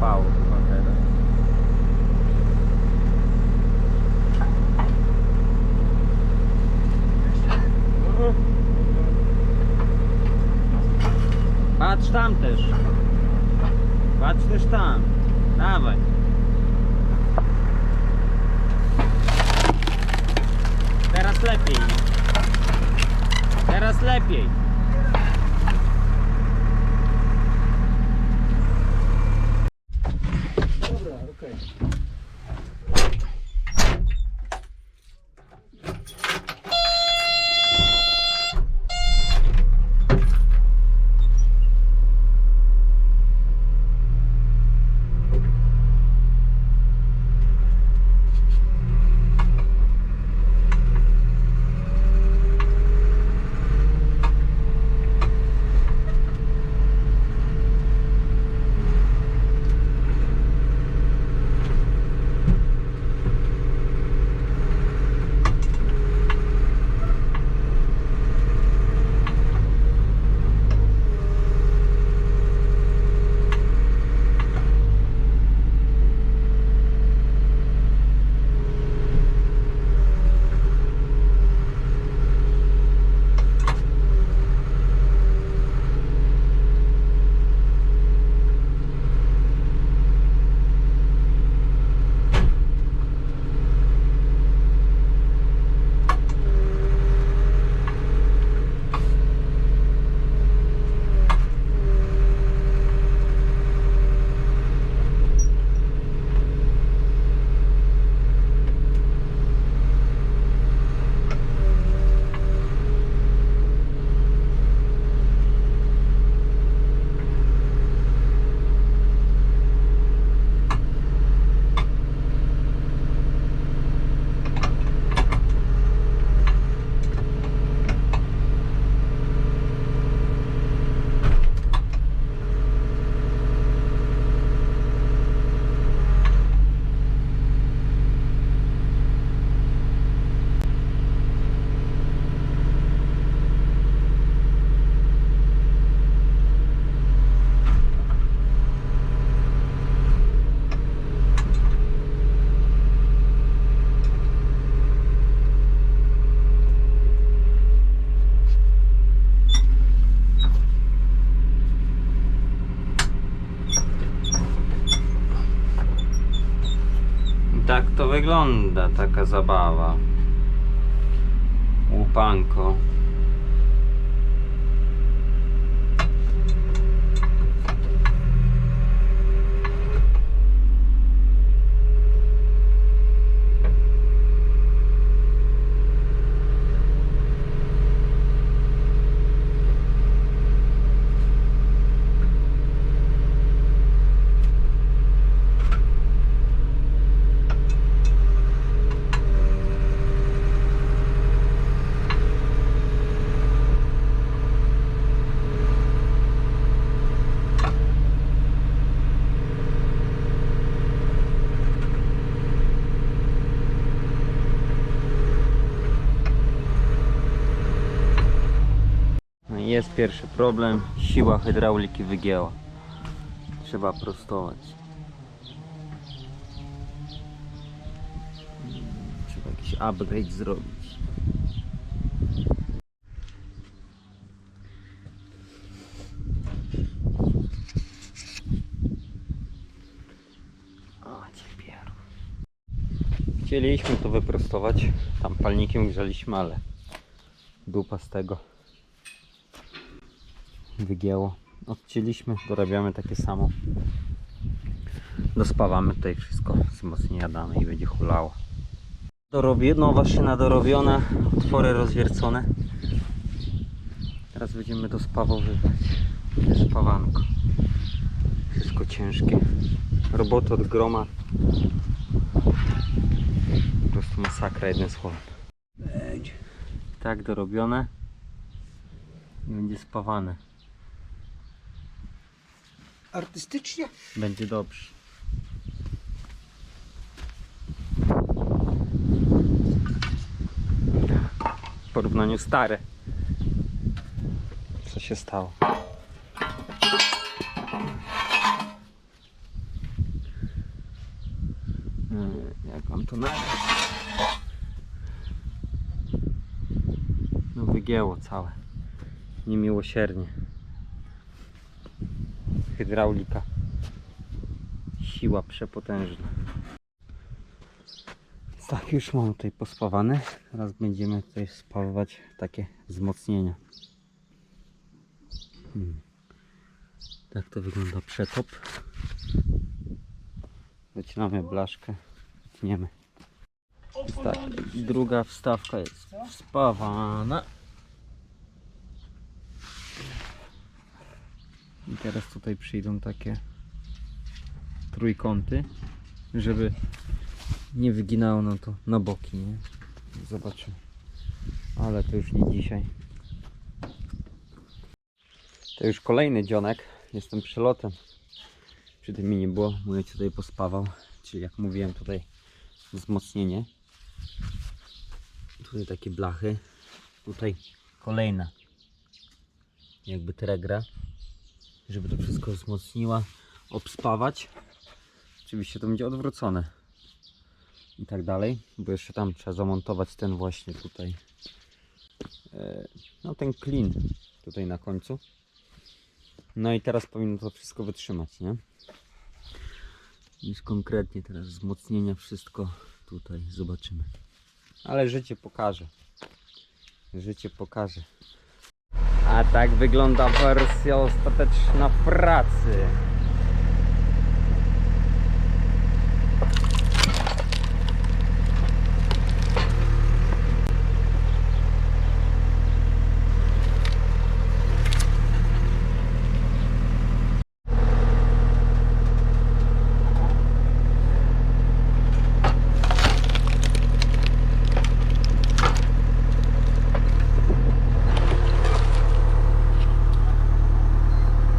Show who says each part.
Speaker 1: łupało chyba teraz. Patrz tam też. Patrz też tam. Dawaj. Teraz lepiej. Teraz lepiej. Claro, ok. Wygląda, taka zabawa. Łupanko. Jest pierwszy problem. Siła hydrauliki wygięła. Trzeba prostować. Trzeba jakiś upgrade zrobić. Chcieliśmy to wyprostować. Tam palnikiem grzaliśmy, ale dupa z tego wygięło. Odcięliśmy, dorabiamy takie samo. Dospawamy tutaj wszystko, wzmocnienia damy i będzie hulało. Dorobię, nowa szyna dorobiona, otwory rozwiercone. Teraz będziemy dospawowywać. Spawanko. Wszystko ciężkie. Roboty od groma. Po prostu masakra jednym słowem. Tak dorobione. I będzie spawane
Speaker 2: artystycznie.
Speaker 1: Będzie dobrze. W porównaniu stare. Co się stało? Hmm, jak mam to nagrać? No wygięło całe. Niemiłosiernie. Hydraulika. Siła przepotężna. Tak, już mam tutaj pospawane. Teraz będziemy tutaj spawać takie wzmocnienia. Hmm. Tak to wygląda przetop. Wycinamy blaszkę, tniemy. Tak, druga wstawka jest spawana. I teraz tutaj przyjdą takie trójkąty, żeby nie wyginało nam to na boki, nie? Zobaczymy. Ale to już nie dzisiaj. To już kolejny dzionek. Jestem przelotem. Przy tym mi nie było. Mój tutaj pospawał. Czyli jak mówiłem tutaj wzmocnienie. Tutaj takie blachy. Tutaj kolejna jakby tregra. Żeby to wszystko wzmocniła. Obspawać. Oczywiście to będzie odwrócone. I tak dalej. Bo jeszcze tam trzeba zamontować ten właśnie tutaj. e, No ten klin tutaj na końcu. No i teraz powinno to wszystko wytrzymać, nie? Już konkretnie teraz wzmocnienia wszystko tutaj zobaczymy. Ale życie pokaże. Życie pokaże. A tak wygląda wersja ostateczna pracy.